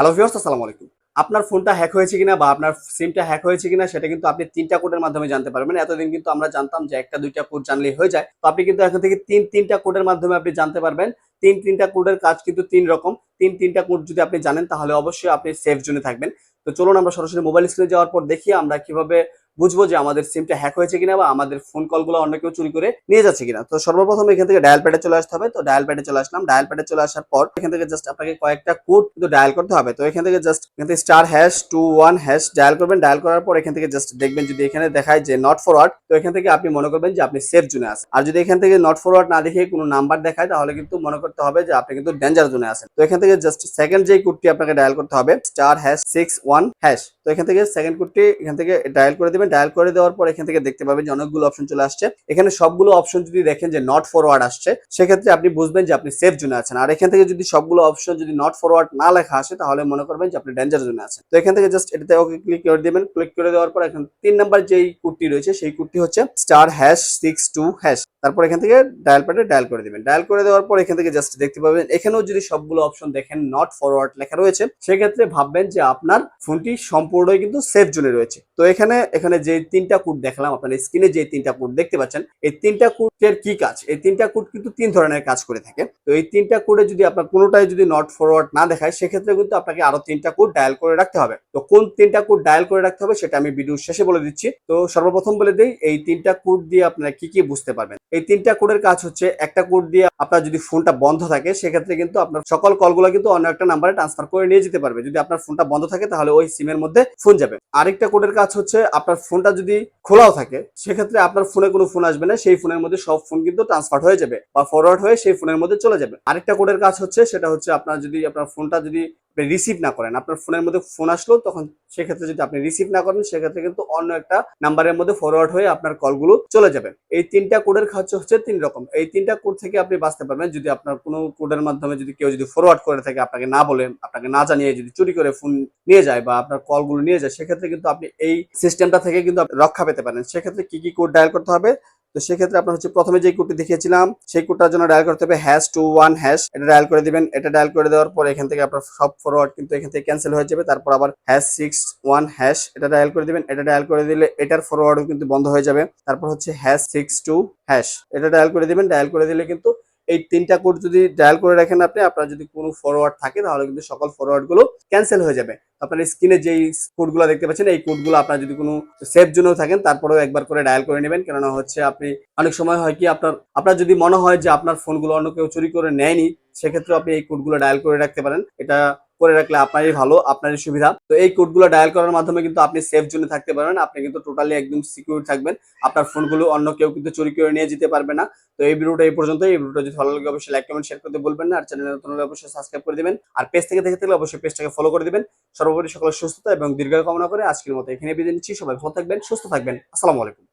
Hello viewers আসসালামু আলাইকুম। আপনার ফোনটা হ্যাক হয়েছে কিনা বা আপনার সিমটা হ্যাক হয়েছে কিনা সেটা কিন্তু আপনি তিনটা কোডের মাধ্যমে জানতে পারবেন। এতদিন কিন্তু আমরা জানতাম যে একটা, দুইটা কোড জানলেই হয়ে যায়। তো আপনি কিন্তু এখন থেকে তিন, তিনটা কোডের মাধ্যমে আপনি জানতে পারবেন। তিন, তিনটা কোডের কাজ কিন্তু তিন রকম। তিন, তিনটা কোড যদি আপনি জানেন তাহলে অবশ্যই আপনি সেফ জোনে থাকবেন। তো চলুন আমরা সরাসরি মোবাইল স্ক্রিনে যাওয়ার পর দেখি আমরা কীভাবে বুঝব যে আমাদের সিমটা হ্যাক হয়েছে কিনা বা আমাদের ফোন কলগুলো অন্য কেউ চুরি করে নিয়ে যাচ্ছে কিনা তো সর্বপ্রথম এখান থেকে ডায়াল প্যাডে চলে আসতে হবে তো ডায়াল প্যাডে চলে আসলাম ডায়াল প্যাডে চলে আসার পর এখান থেকে জাস্ট আপনাকে কয়েকটা কোড কিন্তু ডায়াল করতে হবে তো এখান থেকে জাস্ট এখান থেকে star hash two one hash dial করবেন ডায়াল করার পর এখান থেকে জাস্ট দেখবেন যদি এখানে দেখায় যে নট ফরওয়ার্ড তো এখান থেকে আপনি মনে করবেন যে আপনি সেফ জোনে আছেন আর যদি এখান থেকে নট ফরওয়ার্ড না দেখে কোনো নাম্বার দেখায় তাহলে কিন্তু মনে করতে হবে যে আপনি কিন্তু ডেঞ্জার জোনে আছেন তো এখান থেকে জাস্ট সেকেন্ড যে কোডটি আপনাকে ডায়াল করতে হবে star hash six one hash তো এখান থেকে সেকেন্ড কোডটি এখান থেকে ডায়াল করে দিবেন ডায়াল করে দেওয়ার পর এখান থেকে দেখতে পাবেন যে অনেকগুলো অপশন চলে আসছে। এখানে সবগুলো অপশন যদি দেখেন যে নট ফরওয়ার্ড আসছে, সেক্ষেত্রে আপনি বুঝবেন যে আপনি সেফ জোনে আছেন। আর এখান থেকে যদি সবগুলো অপশন যদি নট ফরওয়ার্ড না লেখা আসে, তাহলে মনে করবেন যে আপনি ডেঞ্জার জোনে আছেন। তো এখান থেকে জাস্ট এটাতে ওকে ক্লিক করে দিবেন। ক্লিক করে দেওয়ার পর এখন তিন নাম্বার যেই কোডটি রয়েছে, সেই কোডটি হচ্ছে star hash six two hash তারপর এখান থেকে ডায়াল প্যাডে ডায়াল করে দিবেন। ডায়াল করে দেওয়ার পর এখান থেকে জাস্ট দেখতে পাবেন, এখানেও যদি সবগুলো অপশন দেখেন নট ফরওয়ার্ড লেখা রয়েছে, সেক্ষেত্রে ভাববেন যে আপনার ফোনটি সম্পূর্ণই কিন্তু সেফ জোনে রয়েছে। তো এখানে এখানে যে তিনটা কোড দেখলাম, আপনার স্ক্রিনে যে তিনটা কোড দেখতে পাচ্ছেন, এই তিনটা কোডের কি কাজ? এই তিনটা কোড কিন্তু তিন ধরনের কাজ করে থাকে। তো এই তিনটা কোডে যদি আপনার কোনোটাই যদি নট ফরওয়ার্ড না দেখায়, সেক্ষেত্রে কিন্তু আপনাকে আরও তিনটা কোড ডায়াল করে রাখতে হবে। তো কোন তিনটা কোড ডায়াল করে রাখতে হবে, সেটা আমি ভিডিও শেষে বলে দিচ্ছি। তো সর্বপ্রথম বলে দিই, এই তিনটা কোড দিয়ে আপনারা কি কি বুঝতে পারবেন? এই তিনটা কোডের কাজ হচ্ছে, একটা কোড দিয়ে আপনার যদি ফোনটা বন্ধ থাকে, সেক্ষেত্রে কিন্তু আপনার সকল কলগুলো কিন্তু অন্য একটা নাম্বারে ট্রান্সফার করে নিয়ে যেতে পারবে। যদি আপনার ফোনটা বন্ধ থাকে, তাহলে ওই সিমের মধ্যে ফোন যাবে। আরেকটা কোডের কাজ হচ্ছে, আপনার ফোনটা যদি খোলাও থাকে, সেক্ষেত্রে আপনার ফোনে কোনো ফোন আসবে না, সেই ফোনের মধ্যে সব ফোন কিন্তু ট্রান্সফার হয়ে যাবে বা ফরওয়ার্ড হয়ে সেই ফোনের মধ্যে চলে যাবে। আরেকটা কোডের কাজ হচ্ছে, সেটা হচ্ছে আপনার যদি আপনার ফোনটা যদি রিসিভ না করেন, আপনার ফোনের মধ্যে ফোন আসলো, তখন সেক্ষেত্রে যদি আপনি রিসিভ না করেন, সেক্ষেত্রে কিন্তু অন্য একটা নাম্বারের মধ্যে ফরওয়ার্ড হয়ে আপনার কলগুলো চলে যাবে। এই তিনটা কোডের কাজ হচ্ছে তিন রকম। এই তিনটা কোড থেকে আপনি বাঁচতে পারবেন, যদি আপনার কোনো কোডের মাধ্যমে যদি কেউ যদি ফরওয়ার্ড করে থাকে, আপনাকে না বলে, আপনাকে না জানিয়ে যদি চুরি করে ফোন নিয়ে যায় বা আপনার কলগুলো নিয়ে যায়, সেক্ষেত্রে কিন্তু আপনি এই সিস্টেমটা থেকে কিন্তু রক্ষা পেতে পারেন। সেক্ষেত্রে কি কি কোড ডায়াল করতে হবে? তো সেক্ষেত্রে আপনার হচ্ছে প্রথমে যে কোডটি দেখিয়েছিলাম, সেই কোডটার জন্য ডায়াল করতে হবে হ্যাশ টু ওয়ান হ্যাশ এটা ডায়াল করে দিবেন, এটা ডায়াল করে দেওয়ার পর এখান থেকে আপনার সব ফরওয়ার্ড কিন্তু এখান থেকে ক্যান্সেল হয়ে যাবে। তারপর আবার হ্যাশ সিক্স ওয়ান হ্যাশ এটা ডায়াল করে দিবেন, এটা ডায়াল করে দিলে এটার ফরওয়ার্ডও কিন্তু বন্ধ হয়ে যাবে। তারপর হচ্ছে হ্যাশ সিক্স টু হ্যাশ এটা ডায়াল করে দিবেন ডায়াল করে দিলে কিন্তু এই তিনটা কোড যদি ডায়াল করে রাখেন আপনি, আপনার যদি কোনো ফরওয়ার্ড থাকে, তাহলে কিন্তু সকল ফরওয়ার্ডগুলো ক্যান্সেল হয়ে যাবে। আপনার স্ক্রিনে যেই কোডগুলো দেখতে পাচ্ছেন, এই কোডগুলো আপনার যদি কোনো সেভ জন্য থাকেন, তারপরেও একবার করে ডায়াল করে নেবেন। কেননা হচ্ছে আপনি, অনেক সময় হয় কি, আপনার আপনার যদি মনে হয় যে আপনার ফোনগুলো অন্য কেউ চুরি করে নেয়নি সেক্ষেত্রে আপনি এই কোডগুলো ডায়াল করে রাখতে পারেন। এটা করে রাখলে আপনারই ভালো, আপনারই সুবিধা। তো এই কোডগুলো ডায়াল করার মাধ্যমে কিন্তু আপনি সেফ জোনে থাকতে পারবেন। আপনি কিন্তু টোটালি একদম সিকিউর থাকবেন। আপনার ফোনগুলো অন্য কেউ কিন্তু চুরি করে নিয়ে যেতে পারবে না। তো এই ভিডিওটা এই পর্যন্ত এই ভিডিওটা যদি ভালো লাগে, অবশ্যই লাইক কমেন্ট শেয়ার করতে বলবেন না। আর চ্যানেলে নতুন হলে অবশ্যই সাবস্ক্রাইব করে দিবেন। আর পেজ থেকে দেখে থাকলে অবশ্যই পেজটাকে ফলো করে দিবেন। সর্বোপরি সকলের সুস্থতা এবং দীর্ঘ কামনা করে আজকের মতো এখানে বিদায় নিচ্ছি। সবাই ভালো থাকবেন, সুস্থ থাকবেন। আসসালামু আলাইকুম।